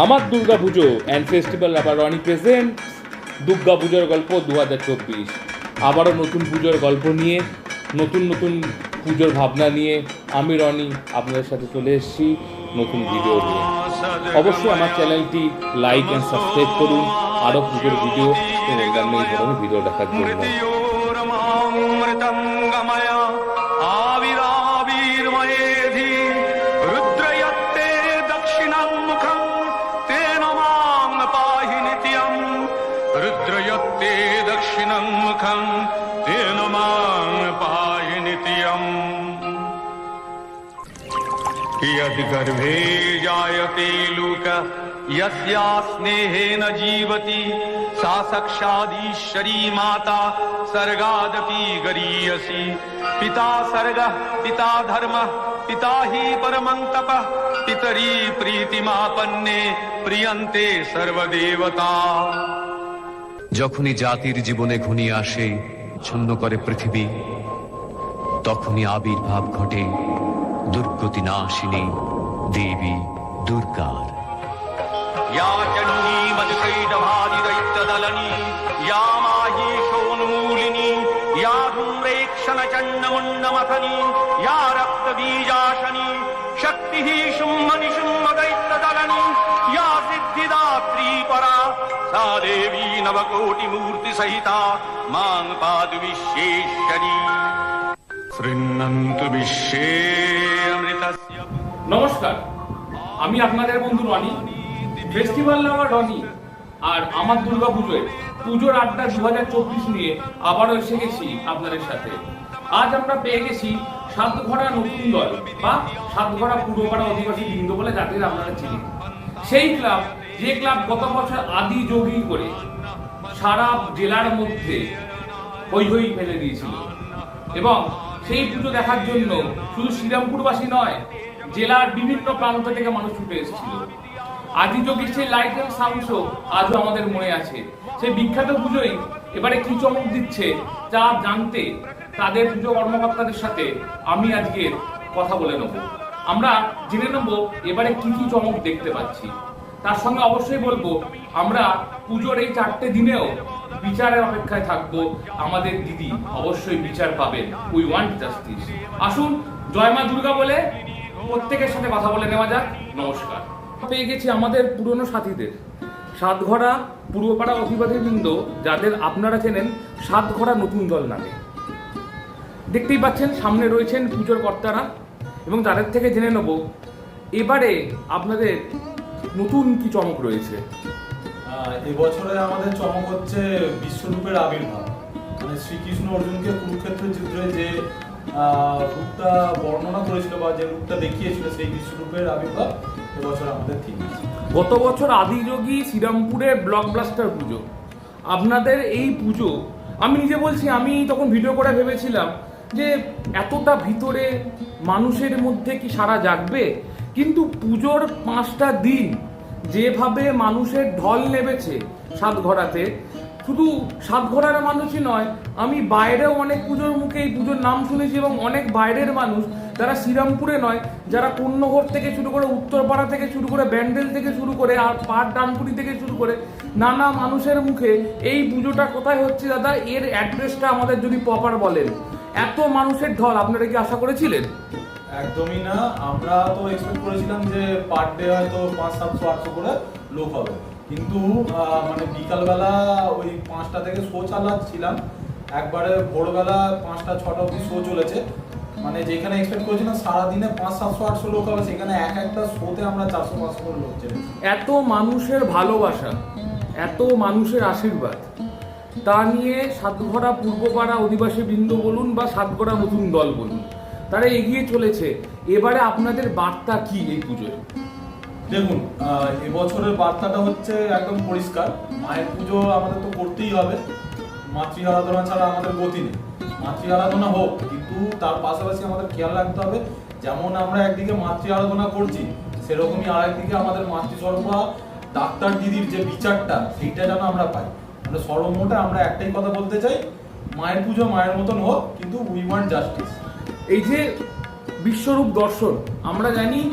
আমার দুর্গা পুজো and festival আবার Roni present Durga পুজোর গল্প দু হাজার চব্বিশ। আবারও নতুন পুজোর গল্প নিয়ে, নতুন নতুন পুজোর ভাবনা নিয়ে আমি রনি আপনাদের সাথে চলে এসেছি নতুন ভিডিও নিয়ে। অবশ্যই আমার চ্যানেলটি লাইক অ্যান্ড সাবস্ক্রাইব করুন। আরও পুজোর ভিডিও এবং অন্যান্য এই ধরনের ভিডিও দেখার জন্য। रुद्रयत्ते दक्षिणं मुखं तेन मां पाहि नित्यम् यद्गर्भे जायते लोक यस्या स्नेहेन जीवति सा साक्षादीश्वरी माता सर्गादपि गरीयसी। पिता सर्गः पिता धर्मः पिता हि परमं तपः पितरी प्रीतिमापन्ने प्रियन्ते सर्वदेवता যখনই জাতির জীবনে ঘনিয়ে আসে ছন্ন করে পৃথিবী তখনই আবির্ভাব ঘটে দুর্গতি নাশিনী দেবী দুর্গার या चण्डी मधुकैटभादिदैत्यदलनी या माहीशोन्मूलिनी या धूम्रेक्षणचण्डमुण्डमथनी या रक्तबीजाशनी शक्तिः शुम्भनिशुम्भदैत्यदलनी सा देवी नवकोटिमूर्तिसहिता मां पातु विश्वेश्वरी शृण्वन्तु विश्वे अमृतस्य নমস্কার আমি আপনাদের বন্ধু রনি ফেস্টিভ্যাল নামা রনি আর আমার দুর্গা পুজোয় পুজোর আড্ডা দু হাজার চব্বিশ নিয়ে আবারও এসে গেছি আপনাদের সাথে আজ আমরা পেয়ে গেছি সাতঘরা নতুন দল বা সাতঘরা পূর্বপাড়া অধিবাসী বৃন্দ বলে যাদের আপনারা চিনেন সেই ক্লাব যে ক্লাব গত বছর আদি যোগী করে সারা জেলার মধ্যে হই হই ফেলে দিয়েছিল। এবং সেই পুজো দেখার জন্য শুধু শ্রীরামপুরবাসী নয়, জেলার বিভিন্ন প্রান্ত থেকে মানুষ ছুটে এসেছিল। আদি যোগীর সেই লাইট অ্যান্ড সাউন্ড শো আজও আমাদের মনে আছে। সেই বিখ্যাত পুজোই এবারে কি চমক দিচ্ছে তা জানতে তাদের পুজো কর্মকর্তাদের সাথে আমি আজকে কথা বলে নেব। আমরা জেনে নেব এবারে কি কি চমক দেখতে পাচ্ছি। তার সঙ্গে অবশ্যই বলব, আমরা পুজোর এই চারটে দিনেও বিচারের অপেক্ষায় থাকব আমাদের দিদি অবশ্যই বিচার পাবেন। উই ওয়ান্ট জাস্টিস আসুন, জয় মা দুর্গা বলে প্রত্যেকের সাথে কথা বলে নেওয়া যাক। নমস্কার। পেয়ে গেছি আমাদের পুরনো সাথীদের। সাতঘরা, পূর্বপাড়া অধিবাসীবৃন্দ যাদের আপনারা চেনেন, সাতঘরা নতুন দল নামে। দেখতেই পাচ্ছেন, সামনে রয়েছেন পুজোর কর্তারা এবং তাদের থেকে জেনে নেব, এবারে আপনাদের নতুন কি চমক রয়েছে? এবছরে আমাদের চমক হচ্ছে বিশ্বরূপের আবির্ভাব। মানে শ্রীকৃষ্ণ অর্জুনকে কুরুক্ষেত্রের যুদ্ধে যে রূপটা বর্ণনা করেছিল বা যে রূপটা দেখিয়েছিল সেই বিশ্বরূপের আবির্ভাব এবছর আমাদের থিম গত বছর আদিযোগী শ্রীরামপুরের ব্লকবাস্টার পুজো। আপনাদের এই পুজো আমি নিজে বলছি আমি তখন ভিডিও করে ভেবেছিলাম যে এতটা ভিতরে মানুষের মধ্যে কি সারা জাগবে? কিন্তু পুজোর পাঁচটা দিন যেভাবে মানুষের ঢল নেমেছে সাতঘরাতে শুধু সাতঘরার মানুষই নয়, আমি বাইরেও অনেক পুজোর মুখে এই পুজোর নাম শুনেছি এবং অনেক বাইরের মানুষ যারা শ্রীরামপুরে নয়, যারা কন্যঘর থেকে শুরু করে উত্তরপাড়া থেকে শুরু করে ব্যান্ডেল থেকে শুরু করে আর পাট ডানপুরি থেকে শুরু করে নানা মানুষের মুখে এই পুজোটা কোথায় হচ্ছে দাদা? এর অ্যাড্রেসটা আমাদের যদি প্রপার বলেন। এত মানুষের ঢল, আপনারা কি আশা করেছিলেন? একদমই না। আমরা তো এক্সপেক্ট করেছিলাম যে পার ডে হয়তো পাঁচ, সাতশো, আটশো করে লোক হবে। কিন্তু মানে বিকালবেলা ওই পাঁচটা থেকে শো চালাচ্ছিলাম। একবারে ভোরবেলা পাঁচটা, ছটা অবধি শো চলেছে। মানে যেখানে এক্সপেক্ট করেছিলাম সারাদিনে পাঁচ, সাতশো, আটশো লোক হবে, সেখানে এক একটা শোতে আমরা চারশো, পাঁচশো করে লোক চেপেছি এত মানুষের ভালোবাসা, এত মানুষের আশীর্বাদ, তা নিয়ে সাতঘরা পূর্বপাড়া অধিবাসী বৃন্দ বলুন বা সাতঘরা নতুন দল বলুন তারা এগিয়ে চলেছে। এবারে আপনাদের বার্তা কি এই পুজোয়? দেখুন এবছরের বার্তাটা হচ্ছে একদম পরিষ্কার। মায়ের পুজো আমাদের তো করতেই হবে। মাতৃ আরাধনা ছাড়া আমাদের গতি নেই। মাতৃ আরাধনা হোক, কিন্তু তার পাশাপাশি আমাদের খেয়াল রাখতে হবে, যেমন আমরা একদিকে মাতৃ আরাধনা করছি, সেরকমই আরেকদিকে আমাদের মাতৃস্বরূপা ডাক্তার দিদির যে বিচারটা, সেইটা যেন আমরা পাই। মানে সর্বমোটে আমরা একটাই কথা বলতে চাই, মায়ের পুজো মায়ের মতন হোক, কিন্তু উই ওয়ান্ট জাস্টিস এই যে বিশ্বরূপ দর্শন, আমরা জানি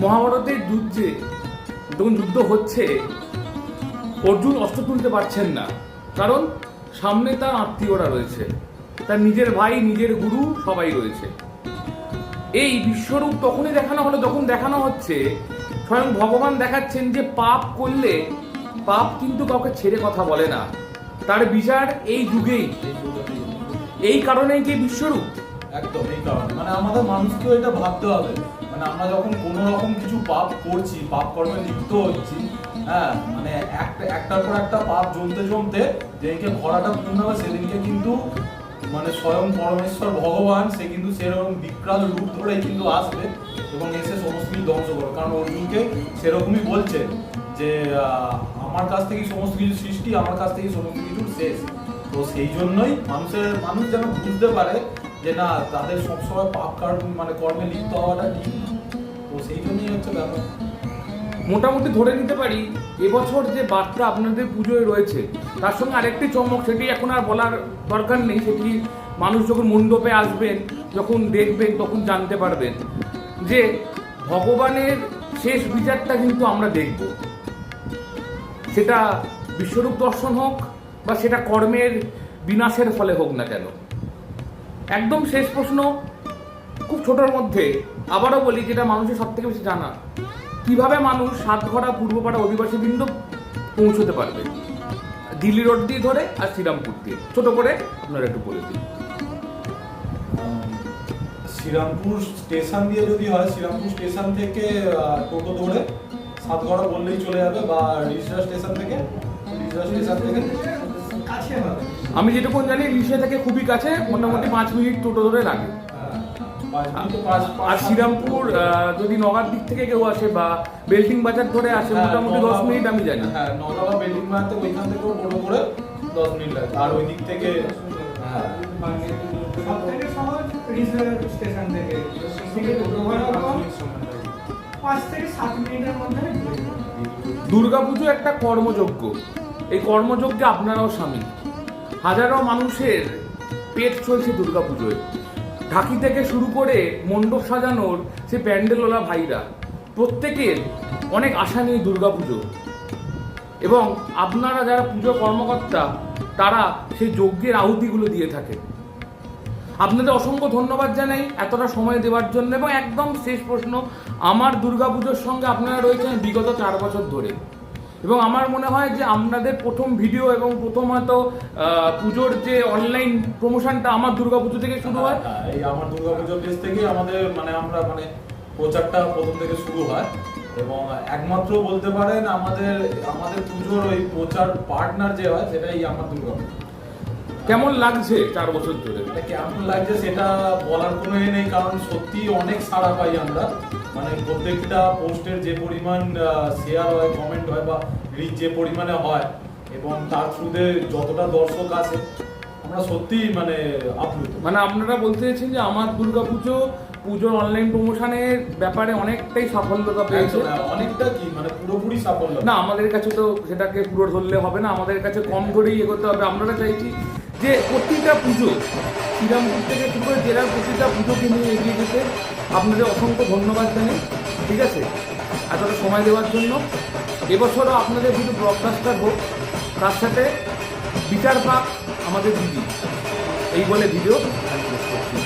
মহাভারতের যুদ্ধে যখন যুদ্ধ হচ্ছে, অর্জুন অস্ত্র তুলতে পারছেন না। কারণ সামনে তার আত্মীয়রা রয়েছে। তার নিজের ভাই, নিজের গুরু সবাই রয়েছে। এই বিশ্বরূপ তখনই দেখানো হলো যখন দেখানো হচ্ছে, স্বয়ং ভগবান দেখাচ্ছেন যে পাপ করলে পাপ কিন্তু কাউকে ছেড়ে কথা বলে না। তার বিচার এই যুগেই। এই। কারণেই যে বিশ্বরূপ। একদম, এই কারণে। মানে আমাদের মানুষকেও এটা ভাবতে হবে। মানে আমরা যখন কোনো রকম কিছু পাপ করছি, পাপ কর্মে লিপ্ত হচ্ছি হ্যাঁ মানে একটা একটার পর একটা পাপ জমতে জমতে যেদিনকে ভরাটা পূর্ণ হবে, সেদিনকে কিন্তু মানে স্বয়ং পরমেশ্বর ভগবান, সে কিন্তু সেরকম বিকরাল রূপ ধরে কিন্তু আসবে এবং এসে সমস্ত কিছু ধ্বংস করবে। কারণ অর্জুনকে সেরকমই বলছে যে আমার কাছ থেকেই সমস্ত কিছু সৃষ্টি, আমার কাছ থেকেই সমস্ত কিছুর শেষ। তো সেই জন্যই মানুষের মানুষ যেন বুঝতে পারে যে না, তাদের সবসময় পাপ কার মানে কর্মে লিপ্ত হওয়াটা ঠিক তো সেই জন্যই হচ্ছে ব্যাপার। মোটামুটি ধরে নিতে পারি, এবছর যে বার্তা আপনাদের পুজোয় রয়েছে, তার সঙ্গে আরেকটি চমক, সেটি এখন আর বলার দরকার নেই, সেটি মানুষ যখন মণ্ডপে আসবেন, যখন দেখবেন, তখন জানতে পারবেন যে ভগবানের শেষ বিচারটা কিন্তু আমরা দেখব। সেটা বিশ্বরূপ দর্শন হোক বা সেটা কর্মের বিনাশের ফলে হোক না কেন। একদম শেষ প্রশ্ন, খুব ছোটোর মধ্যে। আবারও বলি যেটা মানুষের সব থেকে বেশি জানা, কীভাবে মানুষ সাতঘরা পূর্বপাড়া অধিবাসী বৃন্দ পৌঁছতে পারবে? দিল্লি রোড দিয়ে ধরে আর শ্রীরামপুর দিয়ে। ছোট করে আপনারা একটু বলে দিন। শ্রীরামপুর স্টেশন দিয়ে যদি হয়, শ্রীরামপুর স্টেশন থেকে টোটো ধরে সাতগড়া বললেই চলে যাবে বা রিসরা স্টেশন থেকে রিসরা স্টেশন থেকে। আমি যেটুকু জানি রিসে থেকে খুবই কাছে মোটামুটি পাঁচ মিনিট টোটো ধরে লাগে। পাঁচ মিনিট পাঁচ পাঁচ আর শ্রীরামপুর যদি নগার দিক থেকে কেউ আসে বা বেল্টিং বাজার ধরে আসে হ্যাঁ, মোটামুটি দশ মিনিট আমি জানি। হ্যাঁ নগাঁও বিল্ডিং বানাতে ওইখান থেকেও টোটো করে দশ মিনিট লাগে। আর ওই দিক থেকে হ্যাঁ। সহজ রিজার্ভ স্টেশন থেকে থেকে টোটো ভাড়া কম পাঁচ থেকে সাত মিনিটের মধ্যে। দুর্গাপুজো একটা কর্মযজ্ঞ এই কর্মযজ্ঞে আপনারাও সামিল। হাজারো মানুষের পেট চলছে দুর্গাপুজোয়। ঢাকি থেকে শুরু করে মণ্ডপ সাজানোর সে প্যান্ডেলওয়ালা ভাইরা, প্রত্যেকের অনেক আশা নিয়ে দুর্গাপুজো। এবং আপনারা যারা পুজো কর্মকর্তা, তারা সেই যজ্ঞের আহুতিগুলো দিয়ে থাকে আপনাদের অসংখ্য ধন্যবাদ জানাই এতটা সময় দেওয়ার জন্য। এবং একদম শেষ প্রশ্ন, আমার দুর্গাপুজোর সঙ্গে আপনারা রয়েছেন বিগত চার বছর ধরে। এবং আমার মনে হয় যে আপনাদের প্রথম ভিডিও এবং প্রথম হয়তো পুজোর যে অনলাইন প্রমোশনটা আমার দুর্গাপুজো থেকে শুরু হয়। হ্যাঁ, এই আমার দুর্গাপুজোর পেজ থেকেই আমাদের মানে আমরা মানে প্রচারটা প্রথম থেকে শুরু হয়। এবং একমাত্র বলতে পারেন আমাদের আমাদের পুজোর ওই প্রচার পার্টনার যে হয় সেটাই আমার দুর্গাপুজো। কেমন লাগছে চার বছর ধরে? কেমন লাগছে সেটা বলার কোনো এ নেই কারণ সত্যি অনেক সাড়া পাই আমরা। মানে প্রত্যেকটা পোস্টের যে পরিমাণ শেয়ার হয় কমেন্ট হয় বা রিচ যে পরিমাণে হয় এবং তার থ্রুতে যতটা দর্শক আছে আমরা সত্যি মানে আপ্লুত। মানে আপনারা বলতে চাইছেন যে আমার দুর্গাপুজো পুজোর অনলাইন প্রমোশনের ব্যাপারে অনেকটাই সাফল্যতা পেয়েছে। হ্যাঁ, অনেকটা কি? মানে পুরোপুরি সাফল্য। না আমাদের কাছে তো সেটাকে পুরো ধরলে হবে না। আমাদের কাছে কম ধরেই এগোতে হবে। আমরা চাইছি যে প্রতিটা পুজো শ্রীরামপুর থেকে শুরু করে জেলার প্রতিটা পুজোকে নিয়ে এগিয়ে যেতে। আপনাদের অসংখ্য ধন্যবাদ জানাই ঠিক আছে? এতটা সময় দেওয়ার জন্য। এবছরও আপনাদের শুধু ব্লকবাস্টার হোক তার সাথে বিচার পাক আমাদের দিদি। এই বলে ভিডিও আমি শেষ করছি